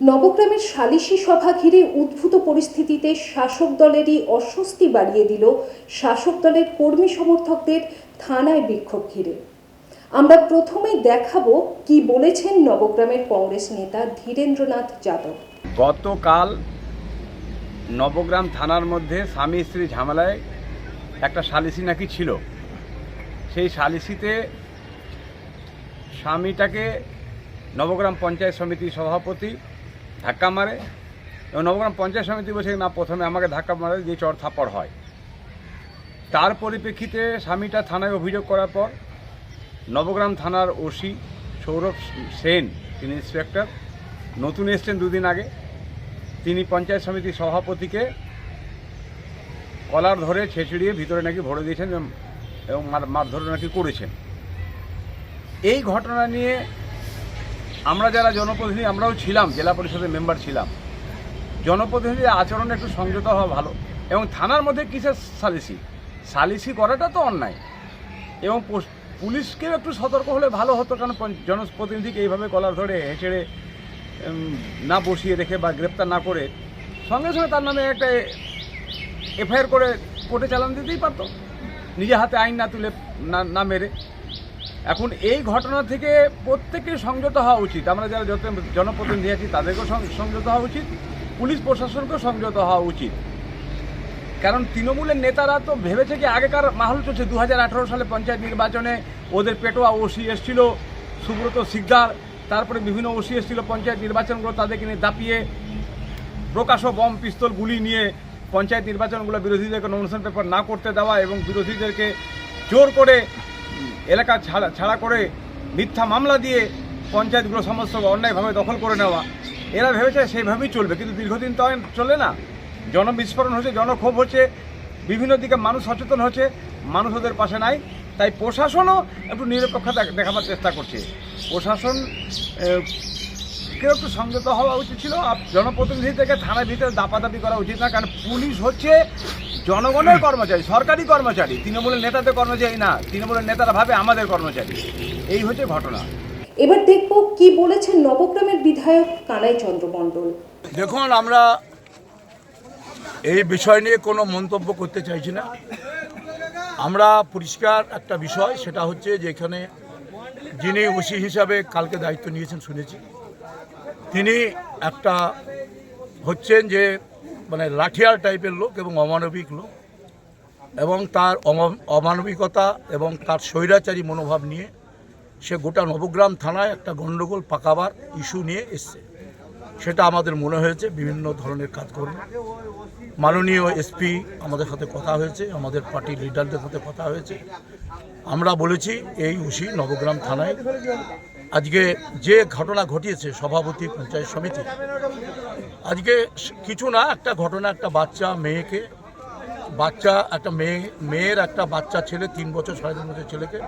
নবগ্রামের সালিশি সভা ঘিরে উদ্ভূত পরিস্থিতিতে শাসক দলেরই অস্বস্তি বাড়িয়ে দিল শাসক দলের কর্মী সমর্থকদের থানায় বিক্ষোভ ঘিরে। আমরা প্রথমেই দেখাবো কি বলেছেন নবগ্রামের কংগ্রেস নেতা ধীরেন্দ্রনাথ যাদব। গতকাল নবগ্রাম থানার মধ্যে স্বামী স্ত্রী ঝামেলায় একটা সালিসি নাকি ছিল। সেই সালিসিতে স্বামীটাকে নবগ্রাম পঞ্চায়েত সমিতির সভাপতি ধাক্কা মারে এবং নবগ্রাম পঞ্চায়েত সমিতি বসে না, প্রথমে আমাকে ধাক্কা মারে, দিয়ে চড় থাপ্পড় হয়। তার পরিপ্রেক্ষিতে স্বামীটা থানায় অভিযোগ করার পর নবগ্রাম থানার ওসি সৌরভ সেন, তিনি ইন্সপেক্টর, নতুন এসছেন দুদিন আগে। তিনি পঞ্চায়েত সমিতির সভাপতিকে কলার ধরে ছেঁচড়িয়ে ভিতরে নাকি ভরে দিয়েছেন এবং- এবং মার- মারধর নাকি করেছেন। এই ঘটনা নিয়ে আমরা যারা জনপ্রতিনিধি, আমরাও ছিলাম, জেলা পরিষদের মেম্বার ছিলাম। জনপ্রতিনিধির আচরণে একটু সংযত হওয়া ভালো। এবং থানার মধ্যে কিসের সালিসি? সালিসি করাটা তো অন্যায়। এবং পুলিশকেও একটু সতর্ক হলে ভালো হতো, কারণ জনপ্রতিনিধিকে এইভাবে কলার ধরে হেঁচড়ে না বসিয়ে রেখে বা গ্রেপ্তার না করে, সঙ্গে সঙ্গে তার নামে একটা এফআইআর করে কোর্টে চালান দিতেই পারতো। নিজে হাতে আইন না তুলে না মেরে। এখন এই ঘটনা থেকে প্রত্যেকের সংযত হওয়া উচিত। আমরা যারা যত জনপ্রতিনিধি আছি, তাদেরকেও সংযত হওয়া উচিত। পুলিশ প্রশাসনকেও সংযত হওয়া উচিত। কারণ তৃণমূলের নেতারা তো ভেবেছে কি আগেকার মাহল চলছে। দু হাজার আঠেরো সালে পঞ্চায়েত নির্বাচনে ওদের পেটোয়া ওসি এসছিল, সুব্রত সিকদার, তারপরে বিভিন্ন ওসি এসছিল পঞ্চায়েত নির্বাচনগুলো তাদেরকে নিয়ে দাপিয়ে, প্রকাশ বম পিস্তল গুলি নিয়ে পঞ্চায়েত নির্বাচনগুলো বিরোধীদেরকে নমিনেশন পেপার না করতে দেওয়া এবং বিরোধীদেরকে জোর করে এলাকা ছাড়া ছাড়া করে মিথ্যা মামলা দিয়ে পঞ্চায়েতগুলো সমস্ত অন্যায়ভাবে দখল করে নেওয়া, এরা ভেবেছে সেইভাবেই চলবে, কিন্তু দীর্ঘদিন তো চলে না। জনবিস্ফোরণ হচ্ছে, জনক্ষোভ হচ্ছে, বিভিন্ন দিকে মানুষ সচেতন হচ্ছে, মানুষ ওদের পাশে নাই, তাই প্রশাসনও একটু নিরপেক্ষতা দেখাবার চেষ্টা করছে। প্রশাসন কেউ একটু সংযত হওয়া উচিত ছিল, আর জনপ্রতিনিধি থেকে থানার ভিতরে দাপাদাপি করা উচিত না, কারণ পুলিশ হচ্ছে জনগণের কর্মচারী সরকারি কর্মচারী তৃণমূলের নেতাদের কর্মচারী না তৃণমূলের নেতারা ভাবে আমাদের কর্মচারী। এই হচ্ছে ঘটনা। এবার দেখব কি বলেছেন নবগ্রামের বিধায়ক কানাই চন্দ্র মণ্ডল। দেখুন আমরা এই বিষয় নিয়ে কোনো মন্তব্য করতে চাইছি না। আমরা পরিষ্কার একটা বিষয় সেটা হচ্ছে যে এখানে যিনি ওসি হিসাবে কালকে দায়িত্ব নিয়েছেন শুনেছি। তিনি একটা হচ্ছেন যে মানে লাঠিয়াল টাইপের লোক এবং অমানবিক লোক। এবং তার অমা- অমানবিকতা এবং তার স্বৈরাচারী মনোভাব নিয়ে সে গোটা নবগ্রাম থানায় একটা গণ্ডগোল পাকাবার ইস্যু নিয়ে এসছে। সেটা আমাদের মনে হয়েছে, বিভিন্ন ধরনের কাজকর্ম। মাননীয় এসপি আমাদের সাথে কথা হয়েছে, আমাদের পার্টির লিডারদের সাথে কথা হয়েছে। আমরা বলেছি, এই উসি নবগ্রাম থানায় আজকে যে ঘটনা ঘটিয়েছে সভাপতি, পঞ্চায়েত সমিতি আজকে কিছু না, একটা ঘটনা, একটা বাচ্চা, মেয়েকে, বাচ্চা, একটা মেয়ে, মেয়ের একটা বাচ্চা ছেলে, তিন বছর, সাড়ে তিন বছর ছেলেকে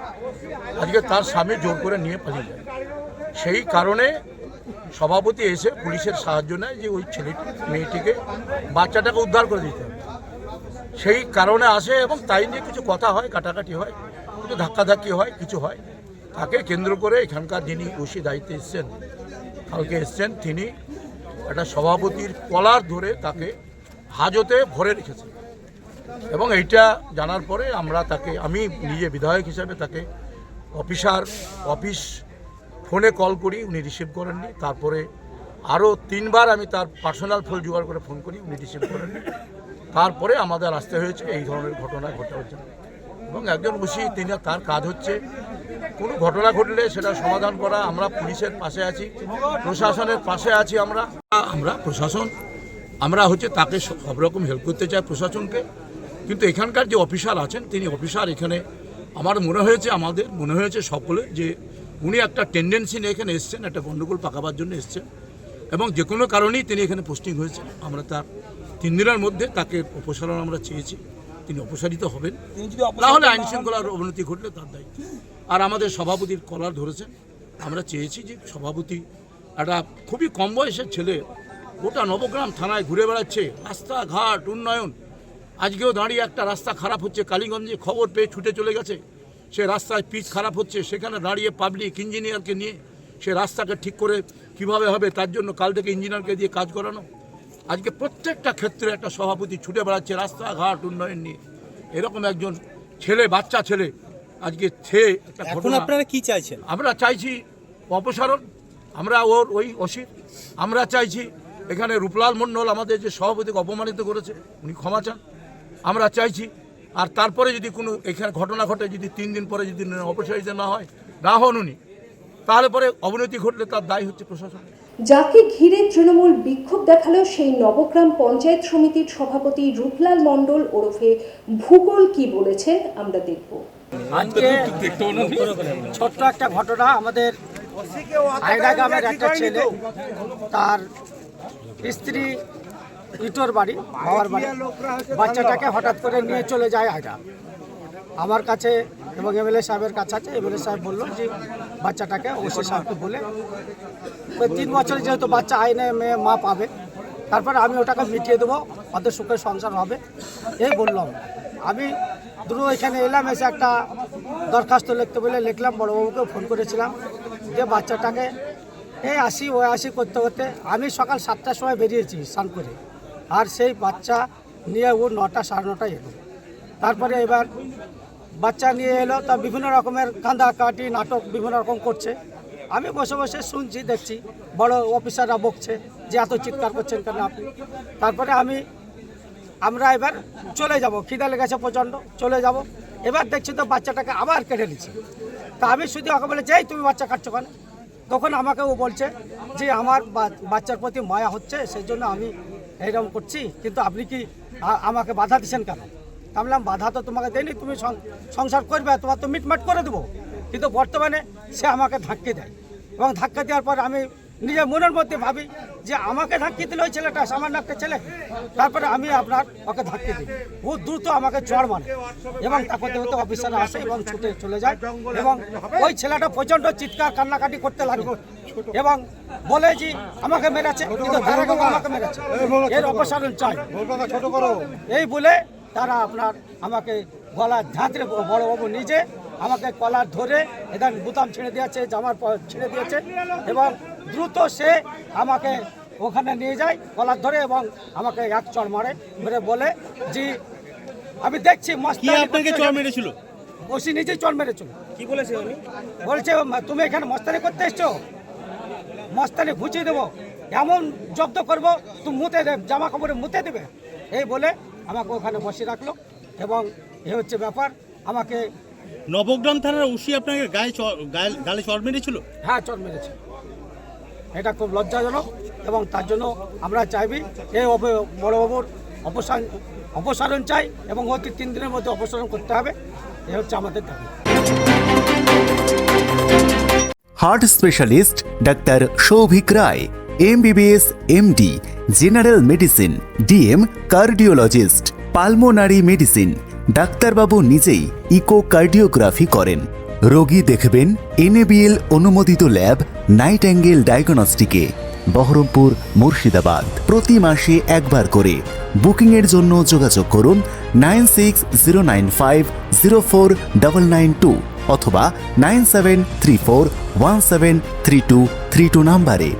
আজকে তার স্বামী জোর করে নিয়ে পালিয়ে যায়। সেই কারণে সভাপতি এসে পুলিশের সাহায্য নেয় যে ওই ছেলেটি মেয়েটিকে, বাচ্চাটাকে উদ্ধার করে দিতে হবে। সেই কারণে আসে এবং তাই নিয়ে কিছু কথা হয়, কাটাকাটি হয় কিছু ধাক্কাধাক্কি হয়, কিছু হয়। তাকে কেন্দ্র করে এখানকার যিনি ওসি দায়িত্বে এসছেন, কালকে এসছেন, তিনি একটা সভাপতির কলার ধরে তাকে হাজতে ভরে রেখেছেন এবং এইটা জানার পরে আমরা তাকে, আমি নিজে বিধায়ক হিসাবে তাকে অফিসার, অফিস ফোনে কল করি, উনি রিসিভ করেননি। তারপরে আরও তিনবার আমি তার পার্সোনাল ফোন জোগাড় করে ফোন করি, উনি রিসিভ করেননি। তারপরে আমাদের আসতে হয়েছে, এই ধরনের ঘটনা ঘটার জন্য এবং একজন বসি তিনি তার কাজ হচ্ছে কোনো ঘটনা ঘটলে সেটা সমাধান করা আমরা পুলিশের পাশে আছি, প্রশাসনের পাশে আছি আমরা। আমরা প্রশাসন, আমরা হচ্ছে তাকে সব রকম হেল্প করতে চাই প্রশাসনকে। কিন্তু এখানকার যে অফিসার আছেন, তিনি অফিসার এখানে, আমার মনে হয়েছে, আমাদের মনে হয়েছে সকলে যে উনি একটা টেন্ডেন্সি নিয়ে এখানে এসছেন, একটা গণ্ডগোল পাকাবার জন্য এসছেন। এবং যে কোনো কারণেই তিনি এখানে পোস্টিং হয়েছেন। আমরা তার তিন দিনের মধ্যে তাকে অপসারণ আমরা চেয়েছি। তিনি অপসারিত হবেন। তাহলে আইন শৃঙ্খলার অবনতি ঘটলে তার দায়িত্ব। আর আমাদের সভাপতির কলার ধরেছেন। আমরা চেয়েছি যে সভাপতি একটা খুবই কম বয়সের ছেলে গোটা নবগ্রাম থানায় ঘুরে বেড়াচ্ছে। রাস্তাঘাট উন্নয়ন। আজকেও দাঁড়িয়ে একটা রাস্তা খারাপ হচ্ছে। কালীগঞ্জে খবর পেয়ে ছুটে চলে গেছে। সে রাস্তায় পিচ খারাপ হচ্ছে। সেখানে দাঁড়িয়ে পাবলিক ইঞ্জিনিয়ারকে নিয়ে সে রাস্তাকে ঠিক করে কীভাবে হবে তার জন্য কাল থেকে ইঞ্জিনিয়ারকে দিয়ে কাজ করানো। আজকে প্রত্যেকটা ক্ষেত্রে একটা সভাপতি ছুটে বেড়াচ্ছে রাস্তাঘাট উন্নয়ন নিয়ে। এরকম একজন ছেলে বাচ্চা ছেলে আজকে সে একটা এখন ঘটনা আপনারা কি চাইছেন? আমরা চাইছি অপসারণ আমরা ওর ওই অসিত আমরা চাইছি এখানে রূপলাল মণ্ডল আমাদের যে সভাপতিকে অপমানিত করেছে উনি ক্ষমা চান। আমরা চাইছি আর তারপরে যদি কোনো এখানে ঘটনা ঘটে যদি তিন দিন পরে যদি অপসারিত না হয় না হন উনি। তাহলে পরে অবনতি ঘটলে তার দায় হচ্ছে প্রশাসন। যাকে ঘিরে তৃণমূল বিক্ষোভ দেখাল সেই নবগ্রাম পঞ্চায়েত সমিতির সভাপতি রূপলাল মণ্ডল ওরফে ভূগোল কি বলেছেন আমরা দেখব। আজকে ছোট্ট একটা ঘটনা আমাদের আয়রা গ্রামের একটা ছেলে তার স্ত্রী ইটোর বাড়ি বাবার বাড়ি। বাচ্চাটাকে হঠাৎ করে নিয়ে চলে যায় আয়রা আমার কাছে এবং এমএলএ সাহেবের কাছে আছে, এমএলএ সাহেব বলল যে বাচ্চাটাকে ওসি সাহেবকে বলে তিন বছরে যেহেতু বাচ্চা, আইনে মেয়ে মা পাবে। তারপরে আমি ওটাকে মিটিয়ে দেবো ওদের সুখের সংসার হবে। এই বললাম। আমি দ্রুত এখানে এলাম, এসে একটা দরখাস্ত লিখতে বলে লিখলাম বড়োবাবুকে ফোন করেছিলাম যে বাচ্চাটাকে এই আসি, ওই আসি করতে করতে আমি সকাল সাতটার সময় বেরিয়েছি স্নান করে। আর সেই বাচ্চা নিয়ে ও নটা, সাড়ে নটায় এলো। তারপরে এবার বাচ্চা নিয়ে এলো, তা বিভিন্ন রকমের কাটি নাটক বিভিন্ন রকম করছে। আমি বসে বসে শুনছি, দেখছি, বড় অফিসাররা বকছে যে এত চিৎকার করছেন কেন আপনি? তারপরে আমি, আমরা এবার চলে যাব খিদা লেগেছে প্রচণ্ড চলে যাব। এবার দেখছি তো বাচ্চাটাকে আবার কেটে নিচ্ছে। তা আমি শুধু ওকে বলে যাই তুমি বাচ্চা কাটছো কেন? তখন আমাকে ও বলছে যে, আমার বাচ্চার প্রতি মায়া হচ্ছে সেই জন্য আমি এইরকম করছি, কিন্তু আপনি কি আমাকে বাধা দিচ্ছেন কেন? আমি বললাম বাধা তো তোমাকে দেয়নি তুমি সংসার করবে তোমার তো মিটমাট করে দেবো। কিন্তু বর্তমানে সে আমাকে ধাক্কে দেয়। এবং ধাক্কা দেওয়ার পর আমি নিজের মনের মধ্যে ভাবি যে আমাকে ধাক্কি দিল ওই ছেলেটা সামান্য একটা ছেলে তারপরে আমি আপনার ওকে ধাক্কি দিই। ও দ্রুত আমাকে চড় মানে এবং তারপর হতে অফিসার আসে এবং ছুটে চলে যায় এবং ওই ছেলেটা প্রচণ্ড চিৎকার কান্নাকাটি করতে লাগে এবং বলে যে আমাকে মেরেছে কিন্তু আমাকে মেরেছে। এর অপসারণ চাই। এই বলে তারা আপনার আমাকে গলা ধাঁতরে বড়বাবু নিজে আমাকে কলার ধরে এদের বুতাম ছেড়ে দিয়েছে জামার ছেড়ে দিয়েছে এবং দ্রুত সে আমাকে ওখানে নিয়ে যায় কলার ধরে এবং আমাকে এক চড় মারে মেরে বলে যে আমি দেখছি মস্তানি আপনাকে। চড় মেরেছিল? ওসি নিজেই চড় মেরেছিল। কি বলেছে উনি? বলছে তুমি এখানে মস্তানি করতে এসছো? মস্তানি ঘুচিয়ে দেবো। এমন জব্দ করব তুমি মুতে দেবে জামা কাপড়ে মুতে দেবে। এই বলে আমাকে ওখানে বসে রাখল এবং এ হচ্ছে ব্যাপার। আমাকে নবগ্রাম থানার ওসি আপনাকে গায়ে গালে চড় মেরেছিল? হ্যাঁ চট মেরেছে। এটা খুব লজ্জাজনক এবং তার জন্য আমরা চাইবি এই বড়বাবুর অপসারণ অপসারণ চাই এবং অতি তিন দিনের মধ্যে অপসারণ করতে হবে। এ হচ্ছে আমাদের দাবি। Heart specialist doctor Souvik Roy MBBS MD general medicine, DM, cardiologist, pulmonary medicine. ডাক্তারবাবু নিজেই ইকোকার্ডিওগ্রাফি করেন। রোগী দেখবেন এনএবিএল অনুমোদিত ল্যাব নাইট অ্যাঙ্গেল ডায়াগনস্টিকে, বহরমপুর মুর্শিদাবাদ। প্রতি মাসে একবার করে। বুকিংয়ের জন্য যোগাযোগ করুন nine six zero nine five zero four double nine two অথবা nine seven three four one seven three two three two নাম্বারে।